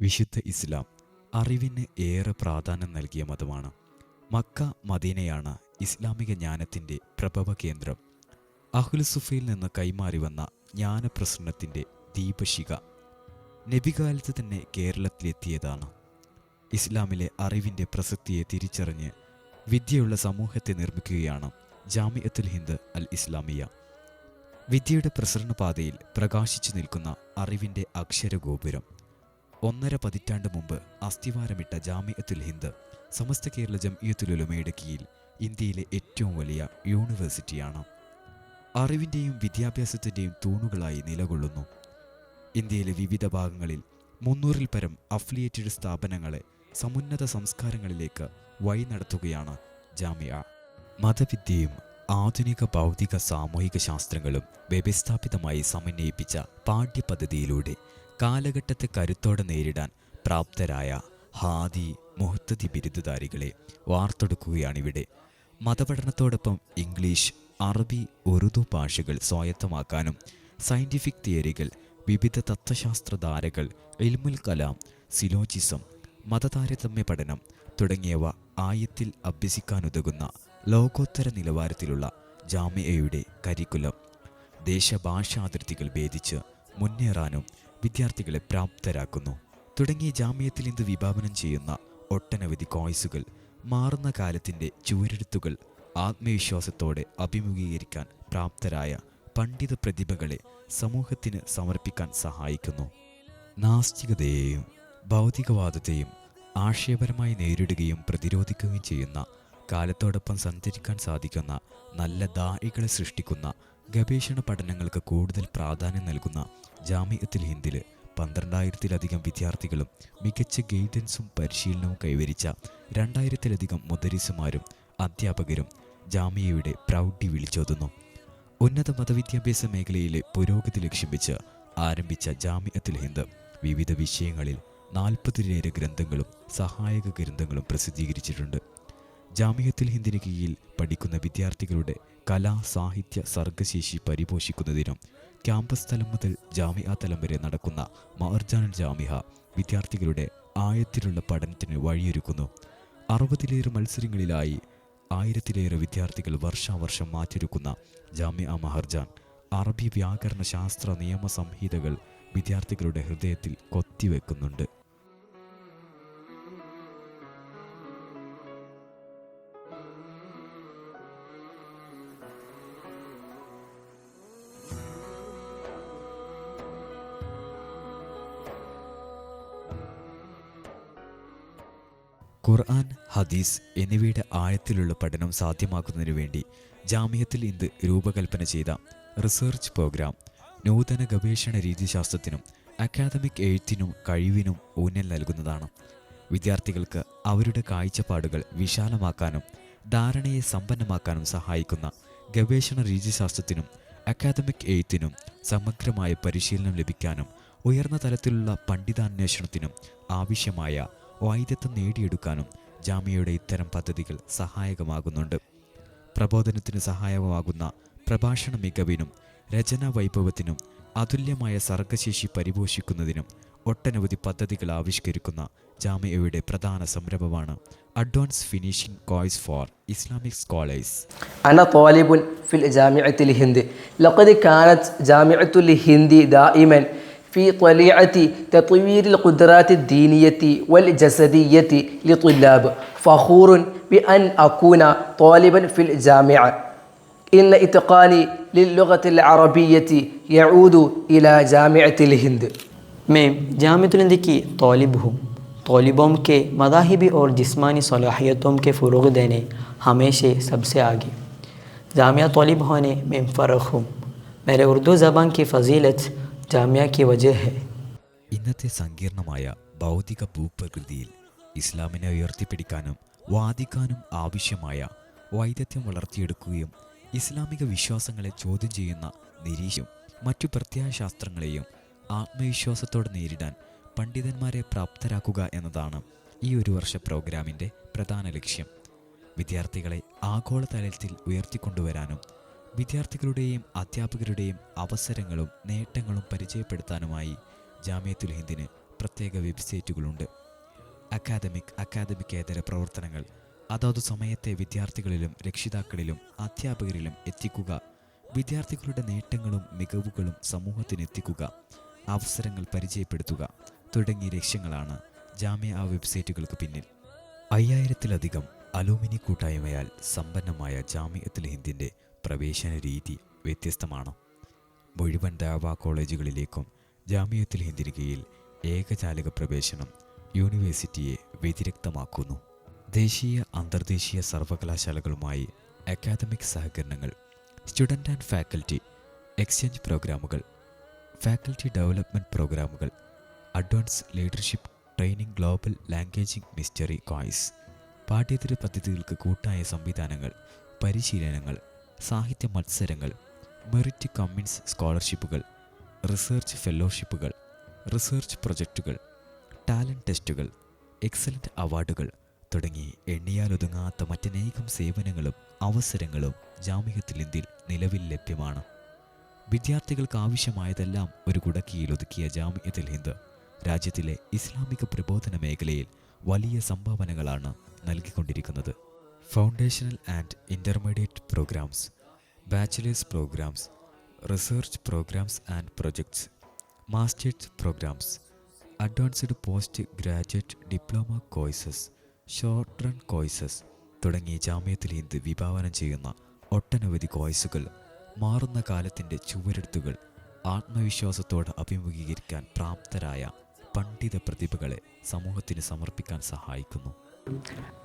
വിശുദ്ധ ഇസ്ലാം അറിവിന് ഏറെ പ്രാധാന്യം നൽകിയ മതമാണ്. മക്ക മദീനയാണ് ഇസ്ലാമിക ജ്ഞാനത്തിന്റെ പ്രഭവ കേന്ദ്രം. അഹുൽസുഫയിൽ നിന്ന് കൈമാറി വന്ന ജ്ഞാനപ്രസരണത്തിന്റെ ദീപശിഖ നബികാലത്ത് തന്നെ കേരളത്തിലെത്തിയതാണ്. ഇസ്ലാമിലെ അറിവിന്റെ പ്രസക്തിയെ തിരിച്ചറിഞ്ഞ് വിദ്യയുള്ള സമൂഹത്തെ നിർമ്മിക്കുകയാണ് ജാമിയത്തുൽ ഹിന്ദ് അൽ ഇസ്ലാമിയ. വിദ്യയുടെ പ്രസരണ പാതയിൽ പ്രകാശിച്ചു നിൽക്കുന്ന അറിവിന്റെ അക്ഷരഗോപുരം. ഒന്നര പതിറ്റാണ്ട് മുമ്പ് അസ്ഥിവാരമിട്ട ജാമിയത്തുൽ ഹിന്ദ് സമസ്ത കേരള ജംഇയത്തുലുലമയുടെ കീഴിൽ ഇന്ത്യയിലെ ഏറ്റവും വലിയ യൂണിവേഴ്സിറ്റിയാണ്. അറിവിന്റെയും വിദ്യാഭ്യാസത്തിന്റെയും തൂണുകളായി നിലകൊള്ളുന്നു. ഇന്ത്യയിലെ വിവിധ ഭാഗങ്ങളിൽ മുന്നൂറിൽ പരം അഫിലിയേറ്റഡ് സ്ഥാപനങ്ങളെ സമുന്നത സംസ്കാരങ്ങളിലേക്ക് വഴി നടത്തുകയാണ് ജാമിയ മതവിദ്യയും ആധുനിക ഭൗതിക സാമൂഹിക ശാസ്ത്രങ്ങളും വ്യവസ്ഥാപിതമായി സമന്വയിപ്പിച്ച പാഠ്യപദ്ധതിയിലൂടെ കാലഘട്ടത്തെ കരുത്തോടെ നേരിടാൻ പ്രാപ്തരായ ഹാദി മുഹത്തതി ബിരുദധാരികളെ വാർത്തെടുക്കുകയാണിവിടെ. മതപഠനത്തോടൊപ്പം ഇംഗ്ലീഷ് അറബി ഉറുദു ഭാഷകൾ സ്വായത്തമാക്കാനും സയന്റിഫിക് തിയറികൾ വിവിധ തത്വശാസ്ത്രധാരകൾ ഇൽമുൽ കലാം സിലോജിസം മതതാരതമ്യ പഠനം തുടങ്ങിയവ ആയത്തിൽ അഭ്യസിക്കാനുതകുന്ന ലോകോത്തര നിലവാരത്തിലുള്ള ജാമ്യയുടെ കരിക്കുലം ദേശഭാഷാതിർത്തികൾ ഭേദിച്ച് മുന്നേറാനും വിദ്യാർത്ഥികളെ പ്രാപ്തരാക്കുന്നു. തുടങ്ങിയ ജാമ്യത്തിൽ ഇന്ന് വിഭാവനം ചെയ്യുന്ന ഒട്ടനവധി കോഴ്സുകൾ മാറുന്ന കാലത്തിന്റെ ചുവരെഴുത്തുകൾ ആത്മവിശ്വാസത്തോടെ അഭിമുഖീകരിക്കാൻ പ്രാപ്തരായ പണ്ഡിത പ്രതിഭകളെ സമൂഹത്തിന് സമർപ്പിക്കാൻ സഹായിക്കുന്നു. നാസ്തികതയെയും ഭൗതികവാദത്തെയും ആശയപരമായി നേരിടുകയും പ്രതിരോധിക്കുകയും ചെയ്യുന്ന കാലത്തോടൊപ്പം സഞ്ചരിക്കാൻ സാധിക്കുന്ന നല്ല ദാഹികളെ സൃഷ്ടിക്കുന്ന ഗവേഷണ പഠനങ്ങൾക്ക് കൂടുതൽ പ്രാധാന്യം നൽകുന്ന ജാമിയത്തിൽ ഹിന്ദിൽ പന്ത്രണ്ടായിരത്തിലധികം വിദ്യാർത്ഥികളും മികച്ച ഗൈഡൻസും പരിശീലനവും കൈവരിച്ച രണ്ടായിരത്തിലധികം മുദരിസുമാരും അധ്യാപകരും ജാമിയയുടെ പ്രൗഢി വിളിച്ചോതുന്നു. ഉന്നത മതവിദ്യാഭ്യാസ മേഖലയിലെ പുരോഗതി ലക്ഷ്യം വെച്ച് ആരംഭിച്ച ജാമിയത്തിൽ ഹിന്ദ് വിവിധ വിഷയങ്ങളിൽ നാൽപ്പതിലേറെ ഗ്രന്ഥങ്ങളും സഹായക ഗ്രന്ഥങ്ങളും പ്രസിദ്ധീകരിച്ചിട്ടുണ്ട്. ജാമിയത്തുൽ ഹിന്ദിന് കീഴിൽ പഠിക്കുന്ന വിദ്യാർത്ഥികളുടെ കലാ സാഹിത്യ സർഗശേഷി പരിപോഷിക്കുന്നതിനും ക്യാമ്പസ് തലം മുതൽ ജാമിയ തലം വരെ നടക്കുന്ന മഹർജാൻ ജാമിഹ വിദ്യാർത്ഥികളുടെ ആയത്തിലുള്ള പഠനത്തിന് വഴിയൊരുക്കുന്നു. അറുപതിലേറെ മത്സരങ്ങളിലായി ആയിരത്തിലേറെ വിദ്യാർത്ഥികൾ വർഷാവർഷം മാറ്റിരുക്കുന്ന ജാമിയ മഹർജാൻ അറബി വ്യാകരണ ശാസ്ത്ര നിയമ സംഹിതകൾ വിദ്യാർത്ഥികളുടെ ഹൃദയത്തിൽ കൊത്തിവെക്കുന്നുണ്ട്. ഖുർആൻ ഹദീസ് എന്നിവയുടെ ആഴത്തിലുള്ള പഠനം സാധ്യമാക്കുന്നതിനു വേണ്ടി ജാമ്യത്തിൽ ഇന്ന് രൂപകൽപ്പന ചെയ്ത റിസർച്ച് പ്രോഗ്രാം നൂതന ഗവേഷണ രീതിശാസ്ത്രത്തിനും അക്കാദമിക് എഴുത്തിനും കഴിവിനും ഊന്നൽ നൽകുന്നതാണ്. വിദ്യാർത്ഥികൾക്ക് അവരുടെ കാഴ്ചപ്പാടുകൾ വിശാലമാക്കാനും ധാരണയെ സമ്പന്നമാക്കാനും സഹായിക്കുന്ന ഗവേഷണ രീതിശാസ്ത്രത്തിനും അക്കാദമിക് എഴുത്തിനും സമഗ്രമായ പരിശീലനം ലഭിക്കാനും ഉയർന്ന തലത്തിലുള്ള പണ്ഡിതാന്വേഷണത്തിനും ആവശ്യമായ വൈദ്യത്വം നേടിയെടുക്കാനും ജാമ്യയുടെ ഇത്തരം പദ്ധതികൾ സഹായകമാകുന്നുണ്ട്. പ്രബോധനത്തിന് സഹായകമാകുന്ന പ്രഭാഷണ മികവിനും രചനാ വൈഭവത്തിനും അതുല്യമായ സർഗശേഷി പരിപോഷിക്കുന്നതിനും ഒട്ടനവധി പദ്ധതികൾ ആവിഷ്കരിക്കുന്ന ജാമിയയുടെ പ്രധാന സംരംഭമാണ് advance finishing course for Islamic scholars. അന തോലിബുൻ ഫിൽ ജാമിഅത്തുൽ ഹിന്ദ്. ലൊക്കതി കാനത്ത് ജാമിഅത്തുൽ ഹിന്ദി ദാഇമൻ في طليعة تطوير القدرات الدينية والجسدية لطلاب فخور بأن أكون طالبا في الجامعة إن إتقاني للغة العربية يعود إلى جامعة الهند मैं जामियातुल हिंद की तालिब हूँ तालिबों के मदाहिबी और जिस्मानी सलाहियतों के फ़रोग देने हमेशा सबसे आगे जामिया तालिब होने में फ़र्क हूँ मेरे उर्दू ज़बान की फजीलत ജാമ്യാക്കി വജയ് ഇന്നത്തെ സങ്കീർണമായ ഭൗതിക ഭൂപ്രകൃതിയിൽ ഇസ്ലാമിനെ ഉയർത്തിപ്പിടിക്കാനും വാദിക്കാനും ആവശ്യമായ വൈദഗ്ധ്യം വളർത്തിയെടുക്കുകയും ഇസ്ലാമിക വിശ്വാസങ്ങളെ ചോദ്യം ചെയ്യുന്ന നിരീശും മറ്റു പ്രത്യയശാസ്ത്രങ്ങളെയും ആത്മവിശ്വാസത്തോടെ നേരിടാൻ പണ്ഡിതന്മാരെ പ്രാപ്തരാക്കുക എന്നതാണ് ഈ ഒരു വർഷ പ്രോഗ്രാമിന്റെ പ്രധാന ലക്ഷ്യം. വിദ്യാർത്ഥികളെ ആഗോളതലത്തിൽ ഉയർത്തിക്കൊണ്ടുവരാനും വിദ്യാർത്ഥികളുടെയും അധ്യാപകരുടെയും അവസരങ്ങളും നേട്ടങ്ങളും പരിചയപ്പെടുത്താനുമായി ജാമ്യത്തുൽ ഹിന്ദിന് പ്രത്യേക വെബ്സൈറ്റുകളുണ്ട്. അക്കാദമിക് അക്കാദമിക്കേതര പ്രവർത്തനങ്ങൾ അതാതു സമയത്തെ വിദ്യാർത്ഥികളിലും രക്ഷിതാക്കളിലും അധ്യാപകരിലും എത്തിക്കുക വിദ്യാർത്ഥികളുടെ നേട്ടങ്ങളും മികവുകളും സമൂഹത്തിന് എത്തിക്കുക അവസരങ്ങൾ പരിചയപ്പെടുത്തുക തുടങ്ങിയ ലക്ഷ്യങ്ങളാണ് ജാമ്യ ആ വെബ്സൈറ്റുകൾക്ക് പിന്നിൽ. അയ്യായിരത്തിലധികം അലൂമിനി കൂട്ടായ്മയാൽ സമ്പന്നമായ ജാമ്യത്തിൽ ഹിന്ദിന്റെ പ്രവേശന രീതി വ്യത്യസ്തമാണ്? മുഴുവൻ ദാവ കോളേജുകളിലേക്കും ജാമ്യത്തിൽ ഹിന്ദിരികയിൽ ഏകജാലക പ്രവേശനം യൂണിവേഴ്സിറ്റിയെ വ്യതിരിക്തമാക്കുന്നു. ദേശീയ അന്തർദേശീയ സർവകലാശാലകളുമായി അക്കാദമിക് സഹകരണങ്ങൾ സ്റ്റുഡന്റ് ആൻഡ് ഫാക്കൽറ്റി എക്സ്ചേഞ്ച് പ്രോഗ്രാമുകൾ ഫാക്കൽറ്റി ഡെവലപ്മെന്റ് പ്രോഗ്രാമുകൾ advance leadership training global languaging mastery courses പാഠ്യേതര പദ്ധതികൾക്ക് കൂട്ടായ സംവിധാനങ്ങൾ പരിശീലനങ്ങൾ സാഹിത്യ മത്സരങ്ങൾ മെറിറ്റ് കമ്മിൻസ് സ്കോളർഷിപ്പുകൾ റിസർച്ച് ഫെലോഷിപ്പുകൾ റിസർച്ച് പ്രൊജക്റ്റുകൾ ടാലന്റ് ടെസ്റ്റുകൾ എക്സലന്റ് അവാർഡുകൾ തുടങ്ങി എണ്ണിയാലൊതുങ്ങാത്ത മറ്റനേകം സേവനങ്ങളും അവസരങ്ങളും ജാമ്യത്തിൽ ഇന്ത്യയിൽ നിലവിൽ ലഭ്യമാണ്. വിദ്യാർത്ഥികൾക്ക് ആവശ്യമായതെല്ലാം ഒരു കുടക്കിയിൽ ഒതുക്കിയ ജാമ്യത്തിൽ ഹിന്ദ് രാജ്യത്തിലെ ഇസ്ലാമിക പ്രബോധന മേഖലയിൽ വലിയ സംഭാവനകളാണ് നൽകിക്കൊണ്ടിരിക്കുന്നത്. Foundational and intermediate programmes bachelors programmes research programmes and projects masters programmes advanced post graduate diploma courses short run courses തുടങ്ങിയ ജാമ്യത്തിൽ ഇന്ത് വിഭാവനം ചെയ്യുന്ന ഒട്ടനവധി കോഴ്സുകൾ മാറുന്ന കാലത്തിന്റെ ചുവരെടുത്തുകൾ ആത്മവിശ്വാസത്തോടെ അഭിമുഖീകരിക്കാൻ പ്രാപ്തരായ പണ്ഡിത പ്രതിഭകളെ സമൂഹത്തിന് സമർപ്പിക്കാൻ സഹായിക്കുന്നു.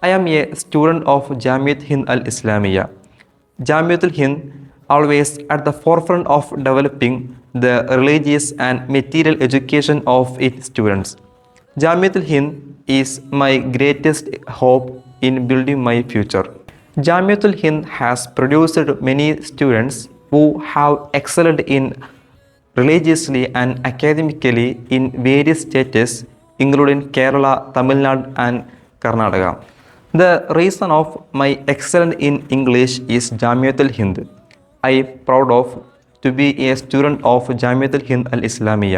I am a student of Jamiat Hind Al Islamiyya. Jamiatul Hind always at the forefront of developing the religious and material education of its students. Jamiatul Hind is my greatest hope in building my future. Jamiatul Hind has produced many students who have excelled in religiously and academically in various states, including Kerala, Tamil Nadu, and Karnataka. The reason of my excellent in English is Jamiatul Hind I proud of to be a student of Jamiatul Hind al Islamiya.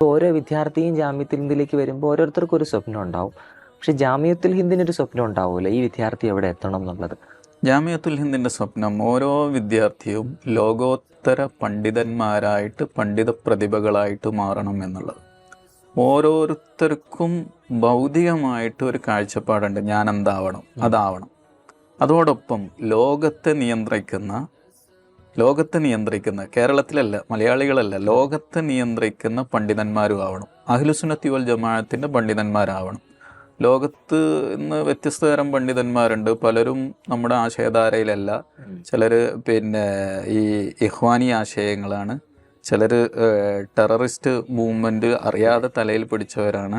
ഓരോ വിദ്യാർത്ഥിയും ജാമ്യത്തിൽ ഹിന്ദിലേക്ക് വരുമ്പോൾ ഓരോരുത്തർക്കും ഒരു സ്വപ്നം ഉണ്ടാവും. പക്ഷേ ജാമ്യത്തുൽ ഹിന്ദിനൊരു സ്വപ്നം ഉണ്ടാവില്ല ഈ വിദ്യാർത്ഥി എവിടെ എത്തണം എന്നുള്ളത്? ജാമ്യത്തുൽ ഹിന്ദിന്റെ സ്വപ്നം ഓരോ വിദ്യാർത്ഥിയും ലോകോത്തര പണ്ഡിതന്മാരായിട്ട് പണ്ഡിത പ്രതിഭകളായിട്ട് മാറണം എന്നുള്ളത്. ഓരോരുത്തർക്കും ഭൗതികമായിട്ട് ഒരു കാഴ്ചപ്പാടുണ്ട്. ഞാൻ എന്താവണം അതാവണം. അതോടൊപ്പം ലോകത്തെ നിയന്ത്രിക്കുന്ന ലോകത്തെ നിയന്ത്രിക്കുന്ന കേരളത്തിലല്ല മലയാളികളല്ല ലോകത്തെ നിയന്ത്രിക്കുന്ന പണ്ഡിതന്മാരും ആവണം. അഖിലുസുനത്തി വൽ ജമാഅത്തിന്റെ പണ്ഡിതന്മാരാവണം. ലോകത്ത് ഇന്ന് വ്യത്യസ്ത തരം പണ്ഡിതന്മാരുണ്ട്. പലരും നമ്മുടെ ആശയധാരയിലല്ല. ചിലർ പിന്നെ ഈ ഇഹ്വാനി ആശയങ്ങളാണ്. ചിലർ ടെററിസ്റ്റ് മൂവ്മെന്റ് അറിയാതെ തലയിൽ പിടിച്ചവരാണ്.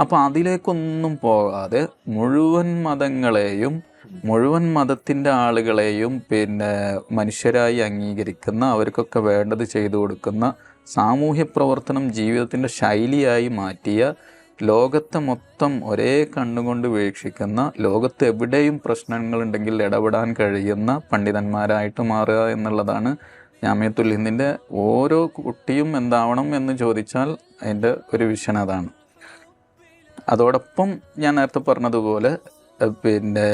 അപ്പോൾ അതിലേക്കൊന്നും പോകാതെ മുഴുവൻ മതങ്ങളെയും മുഴുവൻ മതത്തിന്റെ ആളുകളെയും പിന്നെ മനുഷ്യരായി അംഗീകരിക്കുന്ന അവർക്കൊക്കെ വേണ്ടത് ചെയ്തു കൊടുക്കുന്ന സാമൂഹ്യ പ്രവർത്തനം ജീവിതത്തിന്റെ ശൈലിയായി മാറ്റിയ ലോകത്തെ മൊത്തം ഒരേ കണ്ണുകൊണ്ട് വീക്ഷിക്കുന്ന ലോകത്ത് എവിടെയും പ്രശ്നങ്ങളുണ്ടെങ്കിൽ ഇടപെടാൻ കഴിയുന്ന പണ്ഡിതന്മാരായിട്ട് മാറുക എന്നുള്ളതാണ് ജാമ്യത്തുൽ ഹിന്ദിന്റെ ഓരോ കുട്ടിയും എന്താവണം എന്ന് ചോദിച്ചാൽ അതിന്റെ ഒരു വിഷൻ അതാണ്. അതോടൊപ്പം ഞാൻ നേരത്തെ പറഞ്ഞതുപോലെ പിന്നെ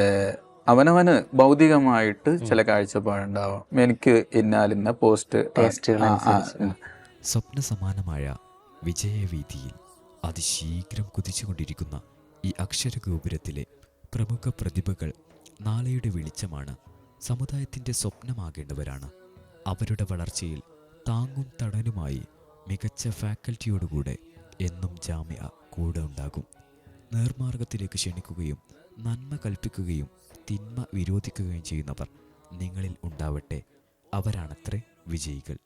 അവനവന് ഭൗതികമായിട്ട് ചില കാഴ്ചപ്പാടുണ്ടാവാം. എനിക്ക് ഇന്നാലിന്ന പോസ്റ്റ്. സ്വപ്ന സമാനമായ വിജയവീതിയിൽ അതിശീഘ്രം കുതിച്ചുകൊണ്ടിരിക്കുന്ന ഈ അക്ഷരഗോപുരത്തിലെ പ്രമുഖ പ്രതിഭകൾ നാളെയുടെ വെളിച്ചമാണ്. സമുദായത്തിന്റെ സ്വപ്നമാകേണ്ടവരാണ്. അവരുടെ വളർച്ചയിൽ താങ്ങും തടനുമായി മികച്ച ഫാക്കൽറ്റിയോടുകൂടെ എന്നും ജാമ്യ കൂടെ ഉണ്ടാകും. നേർമാർഗത്തിലേക്ക് ക്ഷണിക്കുകയും നന്മ കൽപ്പിക്കുകയും തിന്മ വിരോധിക്കുകയും ചെയ്യുന്നവർ നിങ്ങളിൽ ഉണ്ടാവട്ടെ. അവരാണത്രേ വിജയികൾ.